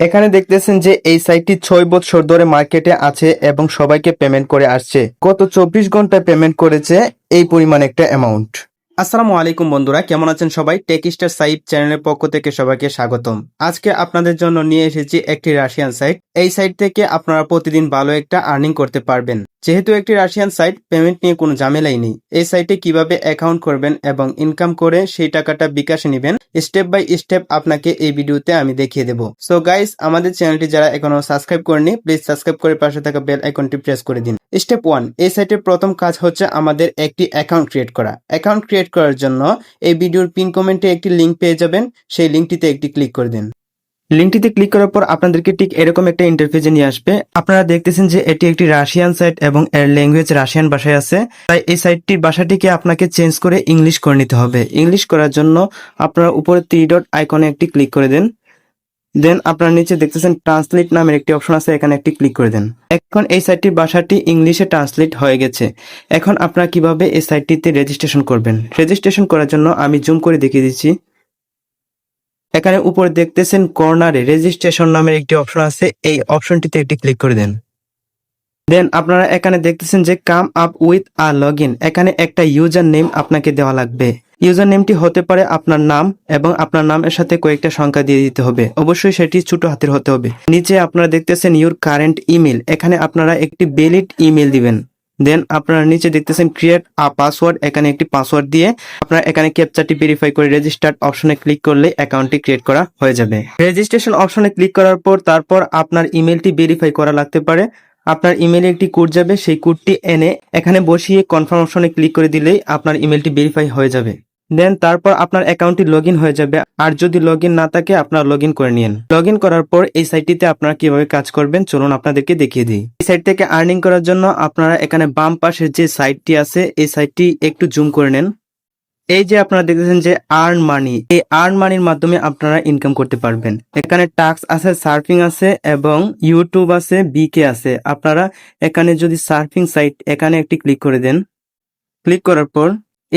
এখানে দেখতেছেন যে এই সাইটটি ছয় বছর ধরে মার্কেটে আছে এবং সবাইকে পেমেন্ট করে আসছে। গত চব্বিশ ঘন্টায় পেমেন্ট করেছে এই পরিমাণ একটা অ্যামাউন্ট আসসালামু আলাইকুম বন্ধুরা, কেমন আছেন সবাই? টেকিস্টার সাইট চ্যানেলের পক্ষ থেকে সবাইকে স্বাগতম। আজকে আপনাদের জন্য নিয়ে এসেছি একটি রাশিয়ান সাইট এই সাইট থেকে আপনারা প্রতিদিন ভালো একটা আর্নিং করতে পারবেন। যেহেতু একটি রাশিয়ান সাইট পেমেন্ট নিয়ে কোনো ঝামেলাই নেই। এই সাইটে কীভাবে অ্যাকাউন্ট করবেন এবং ইনকাম করে সেই টাকাটা বিকাশে নেবেন স্টেপ বাই স্টেপ আপনাকে এই ভিডিওতে আমি দেখিয়ে দেবো। সো গাইস আমাদের চ্যানেলটি যারা এখনও সাবস্ক্রাইব করেনি প্লিজ সাবস্ক্রাইব করে পাশে থাকা বেল আইকনটি প্রেস করে দিন। স্টেপ ওয়ান এই সাইটের প্রথম কাজ হচ্ছে আমাদের একটি অ্যাকাউন্ট ক্রিয়েট করা। অ্যাকাউন্ট ক্রিয়েট করার জন্য এই ভিডিওর পিন কমেন্টে একটি লিংক পেয়ে যাবেন, সেই লিঙ্কটিতে একটি ক্লিক করে দিন। লিঙ্কটিতে ক্লিক করার পর আপনাদেরকে ঠিক এরকম একটা ইন্টারফেসে নিয়ে আসবে। আপনারা দেখতেছেন যে এটি একটি রাশিয়ান সাইট এবং এর ল্যাঙ্গুয়েজ রাশিয়ান ভাষায় আছে। তাই এই সাইটটির ভাষাটিকে আপনাকে চেঞ্জ করে ইংলিশ করে নিতে হবে। ইংলিশ করার জন্য আপনারা উপরে থ্রি ডট আইকনে একটি ক্লিক করে দেন। দেন আপনারা নিচে দেখতেছেন ট্রান্সলেট নামের একটি অপশন আছে, এখানে একটি ক্লিক করে দেন। এখন এই সাইটটির ভাষাটি ইংলিশে ট্রান্সলেট হয়ে গেছে। এখন আপনারা কীভাবে এই সাইটটিতে রেজিস্ট্রেশন করবেন? রেজিস্ট্রেশন করার জন্য আমি জুম করে দেখিয়ে দিচ্ছি। এখানে উপরে দেখতেছেন কর্নারে রেজিস্ট্রেশন নামের একটি অপশন আছে। এই অপশনটিতে একটি ক্লিক করে দেন। দেন আপনারা এখানে দেখতেছেন যে come up with a log এখানে একটা ইউজার নেম আপনাকে দেওয়া লাগবে। ইউজার নেমটি হতে পারে আপনার নাম এবং আপনার নামের সাথে কয়েকটা সংখ্যা দিয়ে দিতে হবে। অবশ্যই সেটি ছোট হাতের হতে হবে। নিচে আপনারা দেখতেছেন ইউর কারেন্ট ইমেল। এখানে আপনারা একটি বেলিড ইমেল দিবেন। দেন আপনারা নিচে দেখতেছেন ক্রিয়েট আ পাসওয়ার্ড এখানে একটি পাসওয়ার্ড দিয়ে আপনারা এখানে ক্যাপচারটি ভেরিফাই করে রেজিস্টার্ড অপশনে ক্লিক করলে অ্যাকাউন্টটি ক্রিয়েট করা হয়ে যাবে। রেজিস্ট্রেশন অপশনে ক্লিক করার পর তারপর আপনার ইমেলটি ভেরিফাই করা লাগতে পারে। আপনার ইমেলে একটি কোড যাবে, সেই কোডটি এনে এখানে বসিয়ে কনফার্ম অপশনে ক্লিক করে দিলেই আপনার ইমেলটি ভেরিফাই হয়ে যাবে। দেন তারপর আপনার অ্যাকাউন্টটি লগ হয়ে যাবে। আর যদি লগ না থাকে, আপনার লগ করে নিন লগ করার পর এই সাইটটিতে আপনারা কীভাবে কাজ করবেন, চলুন আপনাদেরকে দেখিয়ে দিই। এই সাইট থেকে আর্নিং করার জন্য আপনারা এখানে বাম পাশের যে সাইটটি আছে, এই সাইটটি একটু জুম করে নেন। এই যে আপনারা দেখতেছেন যে আর্ন মানি এই আর্ন মানির মাধ্যমে আপনারা ইনকাম করতে পারবেন। এখানে টাক্স আছে সার্ফিং আছে এবং ইউটিউব আছে বিকে আছে। আপনারা এখানে যদি সার্ফিং সাইট এখানে একটি ক্লিক করে দেন ক্লিক করার পর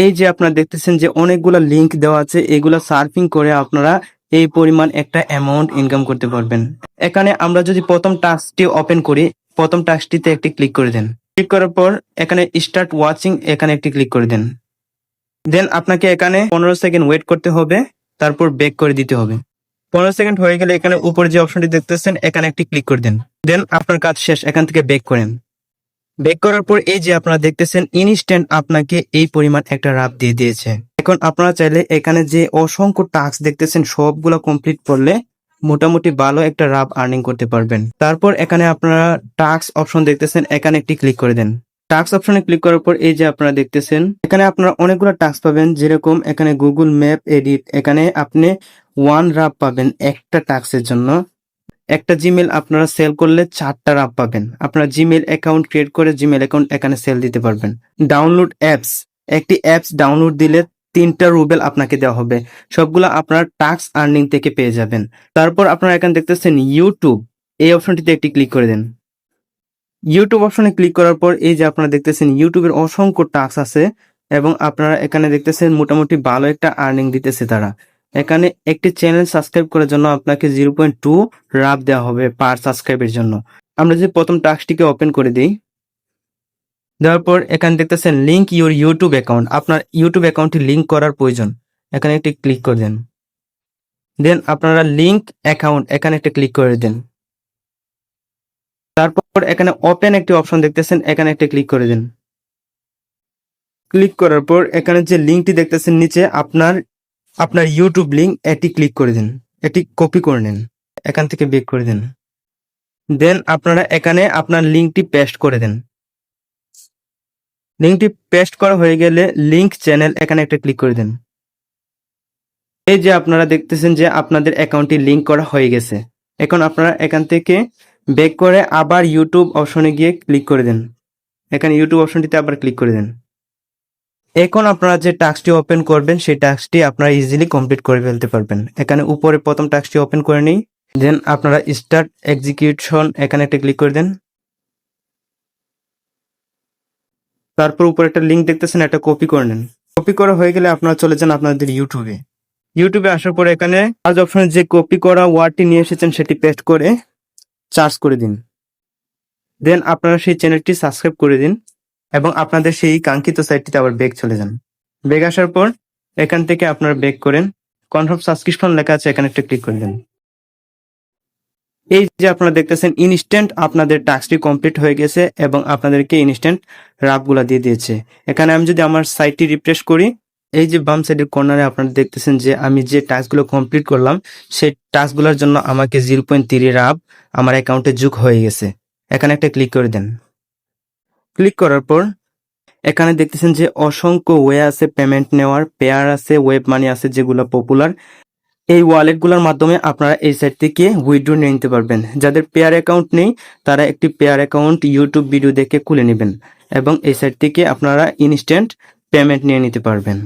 এই যে আপনারা দেখতেছেন যে অনেকগুলো লিংক দেওয়া আছে, এগুলো সার্ফিং করে আপনারা এই পরিমাণ একটা অ্যামাউন্ট ইনকাম করতে পারবেন। এখানে আমরা যদি প্রথম টাস্কটি ওপেন করি, প্রথম টাস্কটিতে একটি ক্লিক করে দেন। ক্লিক করার পর এখানে স্টার্ট ওয়াচিং এখানে একটি ক্লিক করে দেন। দেন আপনাকে এখানে পনেরো সেকেন্ড ওয়েট করতে হবে, তারপর ব্যাক করে দিতে হবে। পনেরো সেকেন্ড হয়ে গেলে এখানে উপরে যে অপশনটি দেখতেছেন, এখানে একটি ক্লিক করে দেন। দেন আপনার কাজ শেষ, এখান থেকে ব্যাক করেন। ব্যাক করার পর এই যে আপনারা দেখতেছেন ইনস্ট্যান্ট আপনাকে এই পরিমাণ একটা রাব দিয়ে দিয়েছে। এখন আপনারা চাইলে এখানে যে অসংখ্য টাস্ক দেখতেছেন, সবগুলো কমপ্লিট করলে মোটামুটি ভালো একটা রাব আর্নিং করতে পারবেন। তারপর এখানে আপনারা টাস্ক অপশন দেখতেছেন, এখানে একটি ক্লিক করে দেন। টাস্ক অপশনে ক্লিক করার পর এই যে আপনারা দেখতেছেন, এখানে আপনারা অনেকগুলো টাস্ক পাবেন, যেরকম এখানে গুগল ম্যাপ এডিট এখানে আপনি ওয়ান রাব পাবেন একটা টাস্কের জন্য। একটা জিমেল আপনারা সেল করলে চারটা রাব পাবেন। আপনারা জিমেল অ্যাকাউন্ট ক্রিয়েট করে জিমেল অ্যাকাউন্ট এখানে সেল দিতে পারবেন। ডাউনলোড অ্যাপস একটি অ্যাপস ডাউনলোড দিলে তিনটা রুবেল আপনাকে দেওয়া হবে। সবগুলো আপনার টাক্স আর্নিং থেকে পেয়ে যাবেন। তারপর আপনারা এখানে দেখতেছেন ইউটিউব এই অপশনটিতে একটি ক্লিক করে দেন। ইউটিউব অপশনে ক্লিক করার পর এই যে আপনারা দেখতেছেন ইউটিউবের অসংখ্য টাস্ক আছে এবং আপনারা এখানে দেখতেছেন মোটামুটি ভালো একটা আর্নিং দিতেছে তারা। এখানে একটি চ্যানেল সাবস্ক্রাইব করার জন্য আপনাকে জিরো পয়েন্ট টু রাফ দেওয়া হবে পার সাবস্ক্রাইবের জন্য। আমরা যে প্রথম টাস্কটিকে ওপেন করে দিই। দেওয়ার পর এখানে দেখতেছেন লিঙ্ক ইউর ইউটিউব অ্যাকাউন্ট আপনার ইউটিউব অ্যাকাউন্টটি লিঙ্ক করার প্রয়োজন। এখানে একটি ক্লিক করে দেন। দেন আপনারা লিঙ্ক অ্যাকাউন্ট এখানে একটা ক্লিক করে দেন। তারপর এখানে ওপেন একটি অপশন দেখতেছেন, এখানে একটা ক্লিক করে দেন। ক্লিক করার পর এখানে যে লিঙ্কটি দেখতেছেন নিচে, আপনার আপনার ইউটিউব লিঙ্ক এটি ক্লিক করে দিন। এটি কপি করে নিন। এখান থেকে বেক করে দিন। দেন আপনারা এখানে আপনার লিঙ্কটি পেস্ট করে দেন। লিঙ্কটি পেস্ট করা হয়ে গেলে লিঙ্ক চ্যানেল এখানে একটা ক্লিক করে দেন। এই যে আপনারা দেখতেছেন যে আপনাদের অ্যাকাউন্টটি লিঙ্ক করা হয়ে গেছে। এখন আপনারা এখান থেকে বেক করে আবার ইউটিউব অপশনে গিয়ে ক্লিক করে দেন। এখানে ইউটিউব অপশনটিতে আবার ক্লিক করে দেন। এখন আপনারা যে টাস্কটি ওপেন করবেন, সেই টাস্কটি আপনারা ইজিলি কমপ্লিট করে ফেলতে পারবেন। এখানে উপরে প্রথম টাস্কটি ওপেন করে নিই। দেন আপনারা স্টার্ট এক্সিকিউশন এখানে একটা ক্লিক করে দেন। তারপর উপরে একটা লিঙ্ক দেখতেছেন একটা কপি করে নেন। কপি করা হয়ে গেলে আপনারা চলে যান আপনাদের ইউটিউবে ইউটিউবে আসার পরে এখানে আজ অপশনে যে কপি করা ওয়ার্ডটি নিয়ে এসেছেন, সেটি পেস্ট করে চার্জ করে দিন। দেন আপনারা সেই চ্যানেলটি সাবস্ক্রাইব করে দিন। এবং আপনাদের সেই কাঙ্ক্ষিত সাইটটিতে আবার বেগ চলে যান। বেগ আসার পর এখান থেকে আপনারা বেগ করেন। কনফার্ম সাবস্ক্রিপশন লেখা আছে, এখানে একটা ক্লিক করে দেন। এই যে আপনারা দেখতেছেন, ইনস্ট্যান্ট আপনাদের টাস্কটি কমপ্লিট হয়ে গেছে এবং আপনাদেরকে ইনস্ট্যান্ট রাবগুলা দিয়ে দিয়েছে। এখানে আমি যদি আমার সাইটটি রিফ্রেশ করি, এই যে বাম সাইডের কর্নারে আপনারা দেখতেছেন যে আমি যে টাস্কগুলো কমপ্লিট করলাম, সেই টাস্কগুলোর জন্য আমাকে জিরো পয়েন্ট থ্রি রাব আমার অ্যাকাউন্টে যোগ হয়ে গেছে। এখানে একটা ক্লিক করে দেন। ক্লিক করার পর এখানে দেখতেছেন যে অসংখ্য ওয়ে আছে পেমেন্ট নেওয়ার পেয়ার আছে ওয়েব মানি আছে যেগুলো পপুলার এই ওয়ালেটগুলোর মাধ্যমে আপনারা এই সাইট থেকে উইথড্র নিয়ে নিতে পারবেন। যাদের পেয়ার অ্যাকাউন্ট নেই, তারা একটি পেয়ার অ্যাকাউন্ট ইউটিউব ভিডিও দেখে খুলে নেবেন এবং এই সাইট থেকে আপনারা ইনস্ট্যান্ট পেমেন্ট নিয়ে নিতে পারবেন।